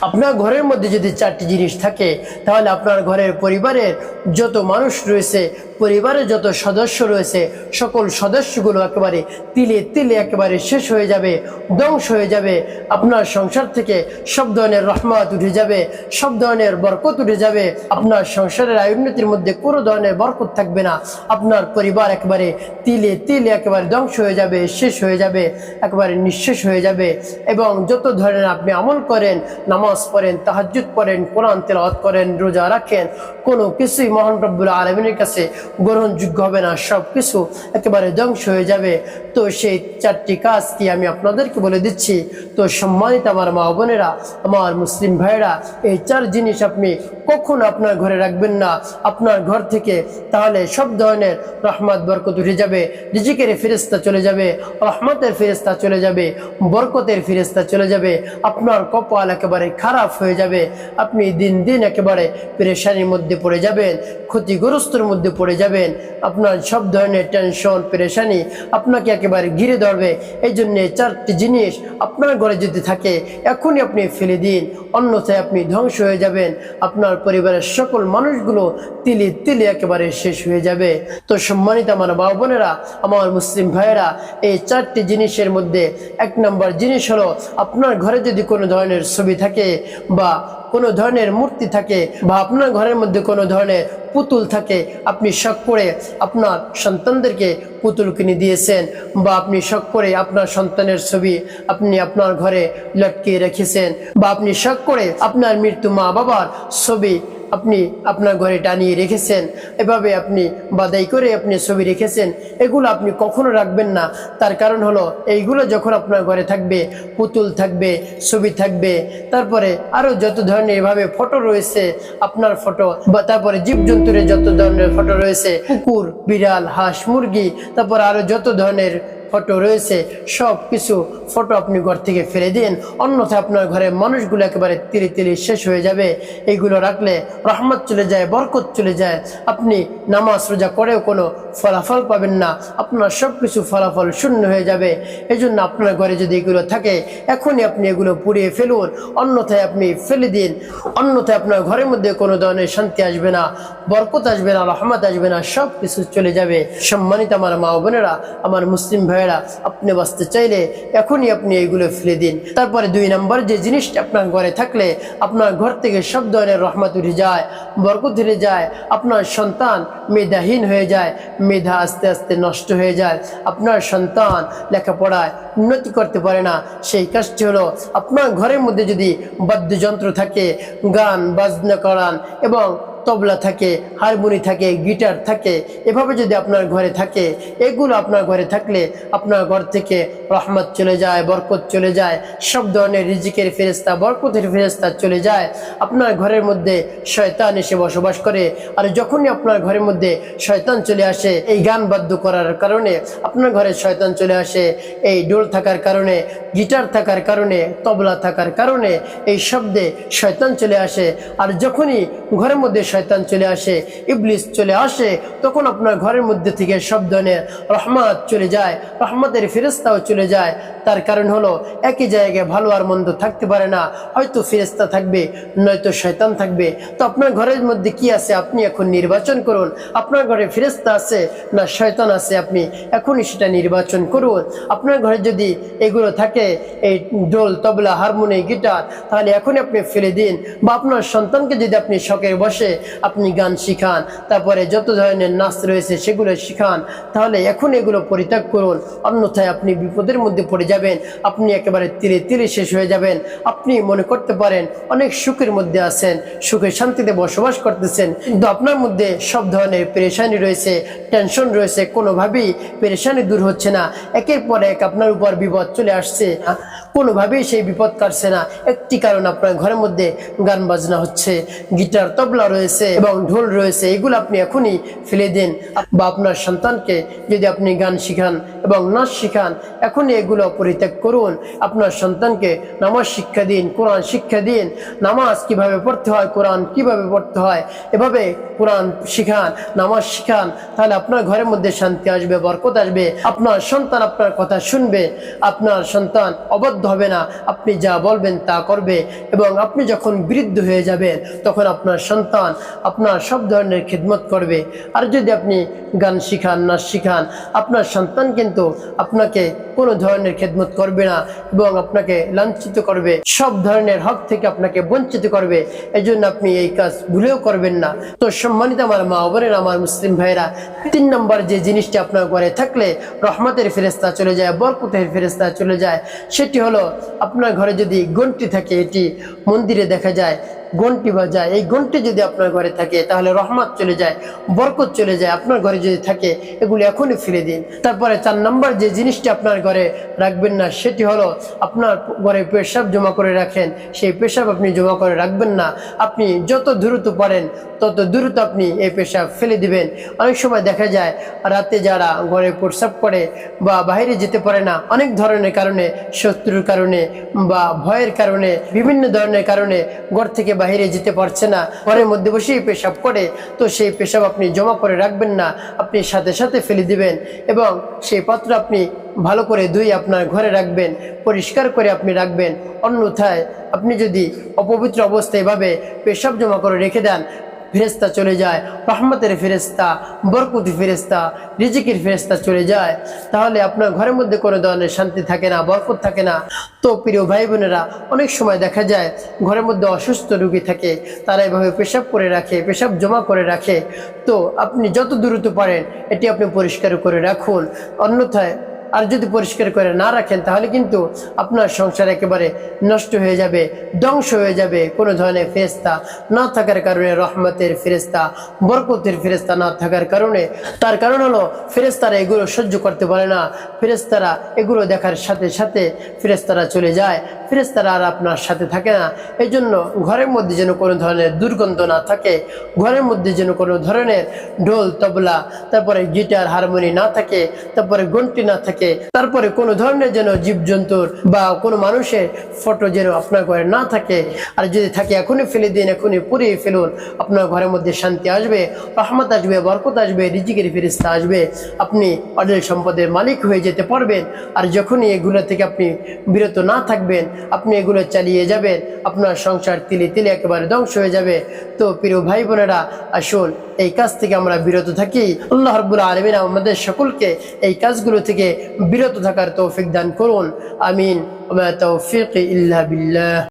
আপনার ঘরের মধ্যে যদি চারটি জিনিস থাকে তাহলে আপনার ঘরের পরিবারের যত মানুষ রয়েছে পরিবারের যত সদস্য রয়েছে, সকল সদস্যগুলো একেবারে তিলে তিলে একেবারে শেষ হয়ে যাবে, ধ্বংস হয়ে যাবে। আপনার সংসার থেকে সব ধরনের রহমত উঠে যাবে, সব ধরনের বরকত উঠে যাবে। আপনার সংসারের আয় উন্নতির মধ্যে কোনো ধরনের বরকত থাকবে না। আপনার পরিবার একেবারে তিলে তিলে একেবারে ধ্বংস হয়ে যাবে, শেষ হয়ে যাবে, একেবারে নিঃশেষ হয়ে যাবে। এবং যত ধরনের আপনি আমল করেন, নামাজ পড়েন, তাহাজ্জুদ পড়েন, কোরআন তেলাওয়াত করেন, রোজা রাখেন, কোনো কিছুই মহান রব্বুল আলমিনের কাছে গ্রহণযোগ্য হবে না সব কিছু একেবারে ধ্বংস হয়ে যাবে। তো সেই চারটি কাজ কি আমি আপনাদেরকে বলে দিচ্ছি। তো সম্মানিত আমার মা বোনেরা, আমার মুসলিম ভাইরা এই চার জিনিস আপনি কখন আপনার ঘরে রাখবেন না। আপনার ঘর থেকে তাহলে সব ধরনের রহমত, বরকত উঠে যাবে। রিজিকের ফেরেস্তা চলে যাবে, রহমতের ফেরেস্তা চলে যাবে, বরকতের ফেরেস্তা চলে যাবে। আপনার কপাল একেবারে খারাপ হয়ে যাবে। আপনি দিন দিন একেবারে পেরেশানির মধ্যে পড়ে যাবেন, ক্ষতিগ্রস্তর মধ্যে পড়ে যাবেন, আপনার সব ধরনের টেনশন পেরেশানি আপনাকে একেবারে ঘিরে ধরবে। এই জন্য চারটি জিনিস আপনার ঘরে যদি থাকে, এখনই আপনি ফেলে দিন, অন্যথায় আপনি ধ্বংস হয়ে যাবেন। আপনার পরিবারের সকল মানুষগুলো তিলে তিলে একেবারে শেষ হয়ে যাবে। তো সম্মানিত আমার মা বোনেরা, আমার মুসলিম ভাইয়েরা, এই চারটি জিনিসের মধ্যে এক নম্বর জিনিস হলো, আপনার ঘরে যদি কোনো ধরনের ছবি থাকে বা কোনো ধরনের মূর্তি থাকে বা আপনার ঘরের মধ্যে কোনো ধরনের পুতুল থাকে, আপনি শখ করে আপনার সন্তানদেরকে পুতুল কিনে দিয়েছেন বা আপনি শখ করে আপনার সন্তানের ছবি আপনি আপনার ঘরে লটকিয়ে রেখেছেন বা আপনি শখ করে আপনার মৃত্যু মা বাবার ছবি আপনি আপনার ঘরে টানিয়ে রেখেছেন, এভাবে আপনি বাদাই করে আপনি ছবি রেখেছেন, এগুলো আপনি কখনো রাখবেন না। তার কারণ হলো, এইগুলো যখন আপনার ঘরে থাকবে, পুতুল থাকবে, ছবি থাকবে, তারপরে আরও যত ধরনের এভাবে ফটো রয়েছে, আপনার ফটো, বা তারপরে জীবজন্তুর যত ধরনের ফটো রয়েছে, কুকুর, বিড়াল, হাঁস, মুরগি, তারপর আরও যত ধরনের ফটো রয়েছে, সব কিছু ফটো আপনি ঘর থেকে ফেলে দিন। অন্যথায় আপনার ঘরের মানুষগুলো একেবারে তিলে তিলে শেষ হয়ে যাবে। এইগুলো রাখলে রহমত চলে যায়, বরকত চলে যায়। আপনি নামাজ রোজা করেও কোনো ফলাফল পাবেন না। আপনার সব কিছু ফলাফল শূন্য হয়ে যাবে। এই জন্য আপনার ঘরে যদি এগুলো থাকে, এখনই আপনি এগুলো পুড়িয়ে ফেলুন। অন্যথায় আপনি ফেলে দিন। অন্যথায় আপনার ঘরের মধ্যে কোনো ধরনের শান্তি আসবে না, বরকত আসবে না, রহমত আসবে না, সব কিছু চলে যাবে। সম্মানিত আমার মা বোনেরা, আমার মুসলিম ভাইয়েরা, আপনি বাঁচতে চাইলে এখনই আপনি এইগুলো ফেলে দিন। তারপরে দুই নম্বর যে জিনিসটা আপনার ঘরে থাকলে, আপনার ঘর থেকে সব ধরনের রহমত উঠে যায় বরকত উঠে যায় আপনার সন্তান মেধাহীন হয়ে যায়, মেধা আস্তে আস্তে নষ্ট হয়ে যায়, আপনার সন্তান লেখাপড়ায় উন্নতি করতে পারে না। সেই কাজটি হলো, আপনার ঘরের মধ্যে যদি বাদ্যযন্ত্র থাকে, গান, বাজনা করান এবং তবলা থাকে, হারমোনি থাকে, গিটার থাকে, এভাবে যদি আপনার ঘরে থাকে, এগুলো আপনার ঘরে থাকলে আপনার ঘর থেকে রহমত চলে যায়, বরকত চলে যায়, সব ধরনের রিজিকের ফেরেস্তা বরকতের ফেরেস্তা চলে যায়। আপনার ঘরের মধ্যে শয়তান এসে বসবাস করে, আর যখনই আপনার ঘরের মধ্যে শয়তান চলে আসে, এই গান বাদ্য করার কারণে, আপনার ঘরে শয়তান চলে আসে, এই ডোল থাকার কারণে, গিটার থাকার কারণে, তবলা থাকার কারণে, এই শব্দে শয়তান চলে আসে। আর যখনই ঘরের মধ্যে শয়তান চলে আসে, ইবলিস চলে আসে, তখন আপনার ঘরের মধ্যে থেকে সব ধরনের রহমত চলে যায়, রহমতের ফেরেস্তাও চলে যায়। তার কারণ হলো, একই জায়গায় ভালো আর মন্দ থাকতে পারে না, হয়তো ফেরেস্তা থাকবে, নয়তো শয়তান থাকবে। তো আপনার ঘরের মধ্যে কি আছে? আপনি এখন নির্বাচন করুন। আপনার ঘরে ফেরেস্তা আছে না শয়তান আছে আপনি? এখনই সেটা নির্বাচন করুন। আপনার ঘরে যদি এগুলো থাকে, এই ডোল তবলা হারমোনি গিটার, তাহলে এখনই আপনি ফেলে দিন। বা আপনার সন্তানকে যদি আপনি শখের বসে আপনি গান শিখান, তারপরে যত ধরনের নাচ রয়েছে সেগুলো শিখান, তাহলে এখন এগুলো পরিত্যাগ করুন, অন্যথায় আপনি বিপদের মধ্যে পড়ে যাবেন, আপনি একেবারে তীরে তীরে শেষ হয়ে যাবেন, আপনি মনে করতে পারেন অনেক সুখের মধ্যে আছেন, সুখে শান্তিতে বসবাস করতেছেন, কিন্তু আপনার মধ্যে সব ধরনের পেরেশানি রয়েছে টেনশন রয়েছে, কোনোভাবেই পেরেশানি দূর হচ্ছে না, একের পর এক আপনার উপর বিপদ চলে আসছে, কোনোভাবেই সেই বিপদ কাটছে না, একটি কারণ আপনার ঘরের মধ্যে গান বাজনা হচ্ছে, গিটার, তবলা রয়েছে এবং ঢোল রয়েছে, এগুলো আপনি এখনই ফেলে দিন। বা আপনার সন্তানকে যদি আপনি গান শিখান এবং নাচ শিখান, এখনই এগুলো পরিত্যাগ করুন। আপনার সন্তানকে নামাজ শিক্ষা দিন, কোরআন শিক্ষা দিন। নামাজ কীভাবে পড়তে হয়, কোরআন কীভাবে পড়তে হয়, এভাবে কোরআন শিখান, নামাজ শিখান, তাহলে আপনার ঘরের মধ্যে শান্তি আসবে, বরকত আসবে। আপনার সন্তান আপনার কথা শুনবে, আপনার সন্তান অবদ্ধ হবে না, আপনি যা বলবেন তা করবে। এবং আপনি যখন বৃদ্ধ হয়ে যাবেন, তখন আপনার সন্তান আপনার সব ধরনের খিদমত করবে। আর যদি আপনি গান শিখান, নাচ শিখান, আপনার সন্তান কিন্তু আপনাকে কোনো ধরনের খেদমত করবে না এবং আপনাকে লাঞ্ছিত করবে। সব ধরনের হক থেকে আপনাকে বঞ্চিত করবে। এই আপনি এই কাজ ভুলেও করবেন না। তো সম্মানিত আমার মা বোনের, আমার মুসলিম ভাইরা তিন নম্বর যে জিনিসটি আপনার ঘরে থাকলে রহমতের ফেরেস্তা চলে যায়, বরকতের ফেরেস্তা চলে যায়, সেটি হলো আপনার ঘরে যদি গন্টি থাকে, এটি মন্দিরে দেখা যায় ঘন্টি বাজায়। এই ঘন্টি যদি আপনার ঘরে থাকে, তাহলে রহমত চলে যায়, বরকত চলে যায়। আপনার ঘরে যদি থাকে, এগুলি এখনই ফিরে দিন। তারপরে চার নম্বর যে জিনিসটি আপনার ঘরে রাখবেন না, সেটি হলো আপনার ঘরে পেশাব জমা করে রাখেন। সেই পেশাব আপনি জমা করে রাখবেন না। আপনি যত দ্রুত পারেন, তত দ্রুত আপনি এই পেশাব ফেলে দিবেন। অনেক সময় দেখা যায়, রাতে যারা ঘরে প্রসাব করে বা বাইরে যেতে পারে না, অনেক ধরনের কারণে, শত্রুর কারণে বা ভয়ের কারণে, বিভিন্ন ধরনের কারণে ঘর থেকে বাইরে যেতে পারছে না, ঘরের মধ্যে বসেই পেশাব করে। তো সেই পেশাব আপনি জমা করে রাখবেন না, আপনি সাথে সাথে ফেলে দিবেন এবং সেই পাত্র আপনি ভালো করে ধুয়ে আপনার ঘরে রাখবেন, পরিষ্কার করে আপনি রাখবেন। অন্যথায় আপনি যদি অপবিত্র অবস্থায় এভাবে পেশাব জমা করে রেখে দেন ফেরেস্তা চলে যায়, রহমতের ফেরেস্তা বরকতি ফেরেস্তা রিজিকের ফেরেস্তা চলে যায়। তাহলে আপনার ঘরের মধ্যে কোনো ধরনের শান্তি থাকে না, বরকত থাকে না। তো প্রিয় ভাই বোনেরা অনেক সময় দেখা যায় ঘরের মধ্যে অসুস্থ রুগী থাকে, তারা এভাবে পেশাব করে রাখে, পেশাব জমা করে রাখে। তো আপনি যত দ্রুত পারেন, এটি আপনি পরিষ্কার করে রাখুন। অন্যথায় আর যদি পরিষ্কার করে না রাখেন, তাহলে কিন্তু আপনার সংসার একেবারে নষ্ট হয়ে যাবে, ধ্বংস হয়ে যাবে। কোনো ধরনের ফেরেস্তা না থাকার কারণে, রহমতের ফেরেস্তা বরকতের ফেরেস্তা না থাকার কারণে। তার কারণ হলো ফেরেস্তারা এগুলো সহ্য করতে পারে না। ফেরেস্তারা এগুলো দেখার সাথে সাথে ফেরেস্তারা চলে যায়। ফেরেস্তারা আর আপনার সাথে থাকে না। এই জন্য ঘরের মধ্যে যেন কোনো ধরনের দুর্গন্ধ না থাকে, ঘরের মধ্যে যেন কোনো ধরনের ঢোল, তবলা, তারপরে গিটার, হারমোনি না থাকে, তারপরে ঘন্টি না থাকে, তারপরে কোনো ধরনের যেন জীবজন্তুর বা কোনো মানুষের ফটো যেন আপনার ঘরে না থাকে। আর যদি থাকে, এখনই ফেলে দিন, এখনই পুড়িয়ে ফেলুন। আপনার ঘরের মধ্যে শান্তি আসবে, রহমত আসবে, বরকত আসবে, রিজিকের ফেরিস্তা আসবে। আপনি অডেল সম্পদের মালিক হয়ে যেতে পারবেন। আর যখনই এগুলো থেকে আপনি বিরত না থাকবেন আপনি এগুলো চালিয়ে যাবেন, আপনার সংসার তিলে তিলে একেবারে ধ্বংস হয়ে যাবে। তো প্রিয় ভাই বোনেরা, আসুন এই কাজ থেকে আমরা বিরত থাকি। আল্লাহ রব্বুল আলমিন আমাদের সকলকে এই কাজগুলো থেকে বিরত থাকার তৌফিক দান করুন। আমিন। তৌফিক ইল্লা বিল্লাহ।